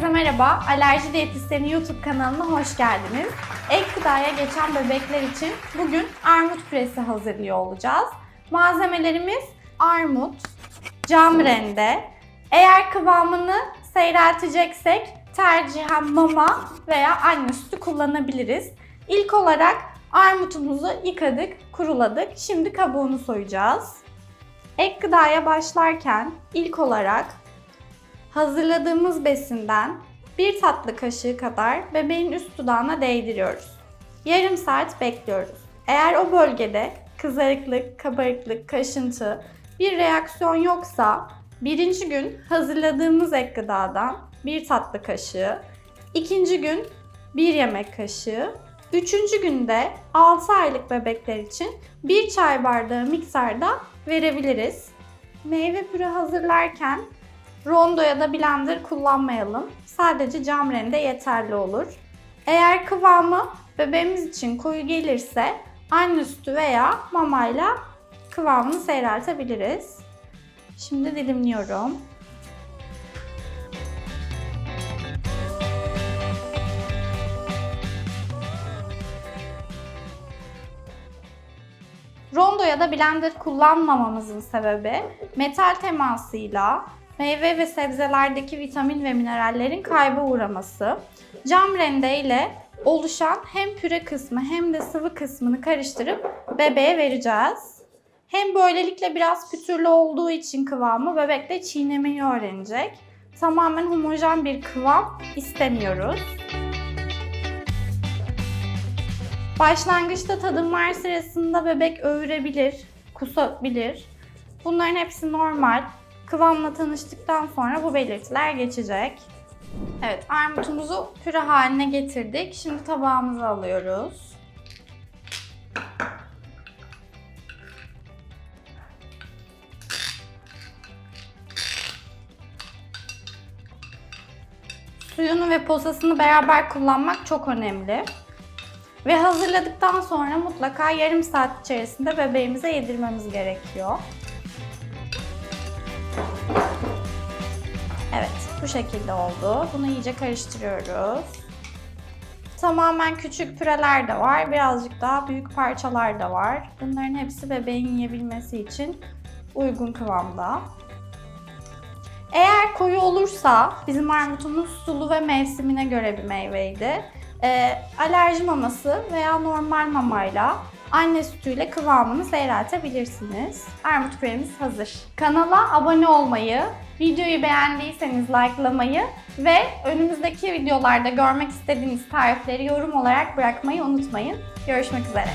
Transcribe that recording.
Herkese merhaba. Alerji Diyetisyeni YouTube kanalına hoş geldiniz. Ek gıdaya geçen bebekler için bugün armut püresi hazırlıyor olacağız. Malzemelerimiz armut, cam rende. Eğer kıvamını seyrelteceksek tercihen mama veya anne sütü kullanabiliriz. İlk olarak armutumuzu yıkadık, kuruladık. Şimdi kabuğunu soyacağız. Ek gıdaya başlarken ilk olarak hazırladığımız besinden bir tatlı kaşığı kadar bebeğin üst dudağına değdiriyoruz. Yarım saat bekliyoruz. Eğer o bölgede kızarıklık, kabarıklık, kaşıntı bir reaksiyon yoksa birinci gün hazırladığımız ek gıdadan bir tatlı kaşığı, ikinci gün bir yemek kaşığı, üçüncü günde 6 aylık bebekler için bir çay bardağı miktarda verebiliriz. Meyve püre hazırlarken rondo ya da blender kullanmayalım. Sadece cam rende yeterli olur. Eğer kıvamı bebeğimiz için koyu gelirse anne sütü veya mamayla kıvamını seyreltebiliriz. Şimdi dilimliyorum. Rondo ya da blender kullanmamamızın sebebi metal temasıyla meyve ve sebzelerdeki vitamin ve minerallerin kayba uğraması. Cam rende ile oluşan hem püre kısmı hem de sıvı kısmını karıştırıp bebeğe vereceğiz. Hem böylelikle biraz pütürlü olduğu için kıvamı bebek de çiğnemeyi öğrenecek. Tamamen homojen bir kıvam istemiyoruz. Başlangıçta tadımlar sırasında bebek öğürebilir, kusabilir. Bunların hepsi normal. Kıvamla tanıştıktan sonra bu belirtiler geçecek. Evet, armutumuzu püre haline getirdik. Şimdi tabağımıza alıyoruz. Suyunu ve posasını beraber kullanmak çok önemli. Ve hazırladıktan sonra mutlaka yarım saat içerisinde bebeğimize yedirmemiz gerekiyor. Evet, bu şekilde oldu. Bunu iyice karıştırıyoruz. Tamamen küçük püreler de var, birazcık daha büyük parçalar da var. Bunların hepsi bebeğin yiyebilmesi için uygun kıvamda. Eğer koyu olursa, bizim armutumuz sulu ve mevsimine göre bir meyveydi. Ee, alerji maması veya normal mamayla anne sütüyle kıvamını seyreltebilirsiniz. Armut püremiz hazır. Kanala abone olmayı, videoyu beğendiyseniz likelamayı ve önümüzdeki videolarda görmek istediğiniz tarifleri yorum olarak bırakmayı unutmayın. Görüşmek üzere.